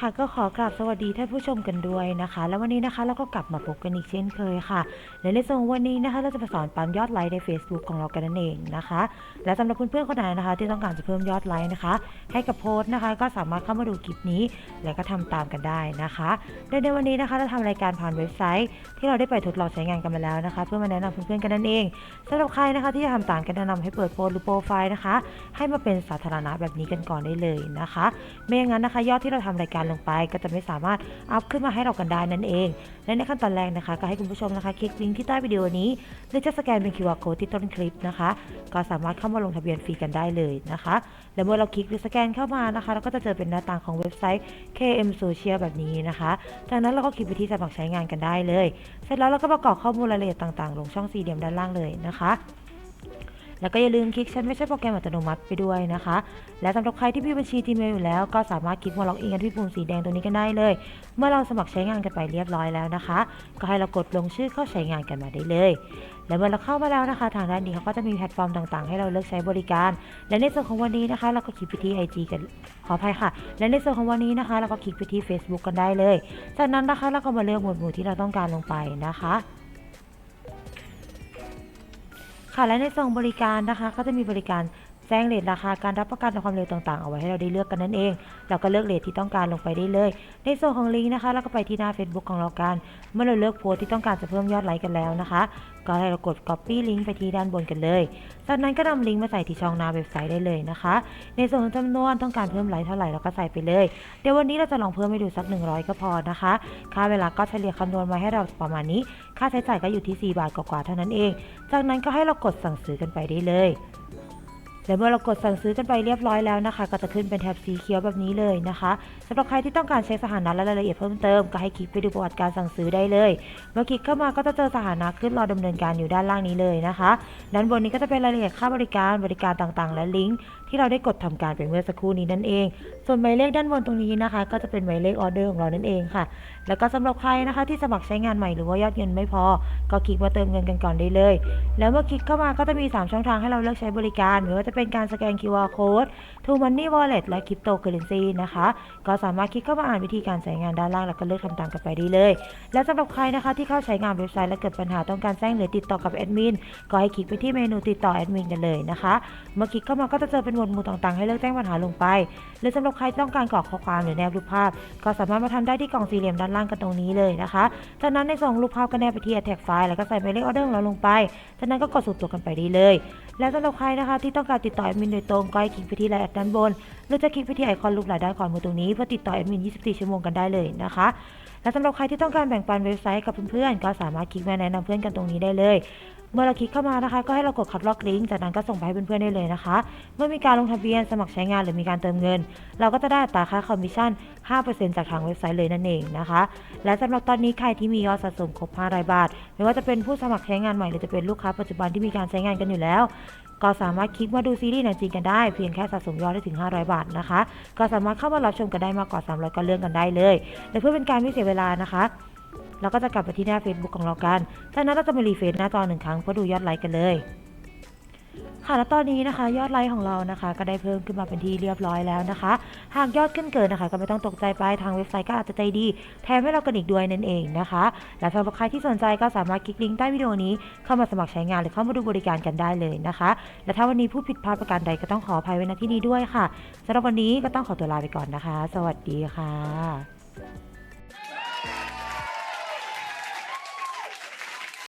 ค่ะก็ขอกราบสวัสดีท่านผู้ชมกันด้วยนะคะ แล้ววันนี้นะคะเราก็กลับมาพบกันอีกเช่นเคยค่ะและในส่วนของวันนี้นะคะ เราจะมาสอนปั๊มยอดไลค์ใน Facebook ของเรากันนั่นเองนะคะ และสำหรับเพื่อนๆคนไหนนะคะ ที่ต้องการจะเพิ่มยอดไลค์นะคะ ให้กับโพสต์นะคะ ก็สามารถเข้ามาดูคลิปนี้ แล้วก็ทำตามกันได้นะคะโดยในวันนี้นะคะเราทำรายการผ่านเว็บไซต์ ที่เราได้ไปทดลองใช้งานกันมาแล้วนะคะ เพื่อมาแนะนำเพื่อนๆกันนั่นเองสำหรับใครนะคะที่จะทำตามกันแนะนำให้เปิดโพสต์หรือโปรไฟล์นะคะ ให้มาเป็นสาธารณะแบบนี้กันก่อนได้เลยนะคะ ไม่อย่างนั้นนะคะ ยอดที่เราทำรายการลงไป ก็จะไม่สามารถอัพขึ้นมาให้เรากันได้นั่นเอง และในขั้นตอนแรกนะคะ ก็ให้คุณผู้ชมนะคะ คลิกลิงก์ที่ใต้วิดีโอนี้หรือจะสแกนเป็น QR code ที่ต้นคลิปนะคะ ก็สามารถเข้ามาลงทะเบียนฟรีกันได้เลยนะคะ และเมื่อเราคลิกหรือสแกนเข้ามานะคะเราก็จะเจอเป็นหน้าต่างของเว็บไซต์ KM Social แบบนี้นะคะ จากนั้นเราก็คลิกไปที่สมัครใช้งานกันได้เลย เสร็จแล้วเราก็ประกอบข้อมูลรายละเอียดต่างๆ ลงช่องสี่เหลี่ยมด้านล่างเลยนะคะ แล้วก็อย่าลืมคลิกฉันไม่ใช่โปรแกรมอัตโนมัติไปด้วยนะคะ และสำหรับใครที่มีบัญชี Gmail อยู่แล้ว ก็สามารถคลิกมาล็อกอินกันที่ปุ่มสีแดงตรงนี้กันได้เลย เมื่อเราสมัครใช้งานกันไปเรียบร้อยแล้วนะคะ ก็ให้เรากดลงชื่อเข้าใช้งานกันมาได้เลย และเมื่อเราเข้ามาแล้วนะคะ ทางด้านนี้เขาก็จะมีแพลตฟอร์มต่างๆ ให้เราเลือกใช้บริการ และในส่วนของวันนี้นะคะ เราก็คลิกไปที่ IG กันขออภัยค่ะ และในส่วนของวันนี้นะคะ เราก็คลิกไปที่ Facebook กันได้เลย จากนั้นนะคะเราก็มาเลือกหมวดหมู่ที่เราต้องการลงไปนะคะ ค่ะและในส่วนบริการนะคะ ก็จะมีบริการ แจ้งเรทราคาการรับประกันความเร็วต่างๆ เอาไว้ให้เราได้เลือกกันนั่นเอง เราก็เลือกเรทที่ต้องการลงไปได้เลย ในส่วนของลิงก์นะคะเราก็ไปที่หน้า Facebook ของเรากัน เมื่อเราเลือกโพสต์ที่ต้องการจะเพิ่มยอดไลค์กันแล้วนะคะ ก็ให้เรากด copy ลิงก์ไปที่ด้านบนกันเลย จากนั้นก็นำลิงก์มาใส่ที่ช่องหน้าเว็บไซต์ได้เลยนะคะ ในส่วนของจำนวนต้องการเพิ่มไลค์เท่าไหร่เราก็ใส่ไปเลย เดี๋ยววันนี้เราจะลองเพิ่มให้ดูสัก 100 ก็พอนะคะ ค่าเวลาก็เฉลี่ยคำนวณมาให้เราประมาณนี้ ค่าใช้จ่ายก็อยู่ที่ 4 บาทกว่าๆเท่านั้นเอง จากนั้นก็ให้เรากดสั่งซื้อกันไปได้เลย และเมื่อเรากดสั่งซื้อกันไปเรียบร้อยแล้วนะคะ ก็จะขึ้นเป็นแถบสีเขียวแบบนี้เลยนะคะสำหรับใครที่ต้องการเช็คสถานะและรายละเอียดเพิ่มเติมก็ให้คลิกไปดูประวัติการสั่งซื้อได้เลย เมื่อคลิกเข้ามาก็จะเจอสถานะขึ้นรอดำเนินการอยู่ด้านล่างนี้เลยนะคะด้านบนนี้ก็จะเป็นรายละเอียดค่าบริการบริการต่างๆ และลิงก์ที่เราได้กดทำการไปเมื่อสักครู่นี้นั่นเอง ส่วนหมายเลขด้านบนตรงนี้นะคะ ก็จะเป็นหมายเลขออเดอร์ของเรานั่นเองค่ะ แล้วก็สำหรับใครนะคะที่สมัครใช้งานใหม่หรือว่ายอดเงินไม่พอ ก็คลิกมาเติมเงินกันก่อนได้เลย แล้วเมื่อคลิกเข้ามาก็จะมี 3 ช่องทางให้เราเลือกใช้บริการไม่ว่าจะเป็นการสแกน QR code True Money Wallet และ Cryptocurrency นะคะ ก็สามารถคลิกเข้ามาอ่านวิธีการใช้งานด้านล่าง แล้วก็เลือกทำตามกันไปได้เลย และสำหรับใครนะคะที่เข้าใช้งานเว็บไซต์และเกิดปัญหาต้องการแจ้งหรือติดต่อกับแอดมินก็ให้คลิกไปที่เมนูติดต่อแอดมินกันเลยนะคะเมื่อคลิกเข้ามาก็จะเจอเป็นหมวดหมู่ต่างๆ ให้เลือกแจ้งปัญหาลงไปหรือสำหรับใครต้องการกรอกข้อความหรือแนบรูปภาพ ก็สามารถมาทำได้ที่กล่องสี่เหลี่ยมด้านล่างกันตรงนี้เลยนะคะจากนั้นในส่วนของรูปภาพก็แนบไปที่ attach file แล้วก็ใส่หมายเลขออเดอร์ของเราลงไปจากนั้นก็กดส่งตัวกันไปได้เลย และสำหรับใครนะคะที่ต้องการติดต่อแอดมินโดยตรงก็ให้คลิกไปที่ไลน์แอดด้านบน หรือจะคลิกไปที่ไอคอนรูปหลายด้านขวามือตรงนี้เพื่อติดต่อแอดมิน 24 ชั่วโมงกันได้เลยนะคะ และสำหรับใครที่ต้องการแบ่งปันเว็บไซต์กับเพื่อนๆก็สามารถคลิกมาแนะนำเพื่อนกันตรงนี้ได้เลย เมื่อเราคลิกเข้ามานะคะ ก็ให้เรากดคัดลอกลิงก์จากนั้นก็ส่งไปให้เพื่อนๆได้เลยนะคะ เมื่อมีการลงทะเบียนสมัครใช้งานหรือมีการเติมเงิน เราก็จะได้ตราค่าคอมมิชชั่น 5%จากทางเว็บไซต์เลยนั่นเองนะคะ และสำหรับตอนนี้ใครที่มียอดสะสมครบ500บาท ไม่ว่าจะเป็นผู้สมัครใช้งานใหม่หรือจะเป็นลูกค้าปัจจุบันที่มีการใช้งานกันอยู่แล้วก็สามารถคลิกมาดูซีรีส์หนังจีนกันได้เพียงแค่สะสมยอดได้ถึง 500 บาทนะคะ ก็สามารถเข้ามารับชมกันได้มากกว่า 300ก็เรื่องกันได้เลย และเพื่อเป็นการไม่เสียเวลานะคะ เราก็จะกลับไปที่หน้า Facebook ของเรากัน จากนั้นเราจะมารีเฟรชหน้าจอหนึ่งครั้งเพื่อดูยอดไลค์กันเลย ค่ะแล้วตอนนี้นะคะ ยอดไลค์ของเรานะคะ ก็ได้เพิ่มขึ้นมาเป็นที่เรียบร้อยแล้วนะคะ หากยอดขึ้นเกินนะคะ ก็ไม่ต้องตกใจไปทางเว็บไซต์ก็อาจจะใจดีแถมให้เรากันอีกด้วยนั่นเองนะคะ และสำหรับใครที่สนใจก็สามารถคลิกลิงก์ใต้วิดีโอนี้เข้ามาสมัครใช้งานหรือเข้ามาดูบริการกันได้เลยนะคะ และถ้าวันนี้ผู้ผิดพลาดประการใดก็ต้องขออภัยไว้ณที่นี้ด้วยค่ะสำหรับวันนี้ก็ต้องขอตัวลาไปก่อนนะคะ สวัสดีค่ะ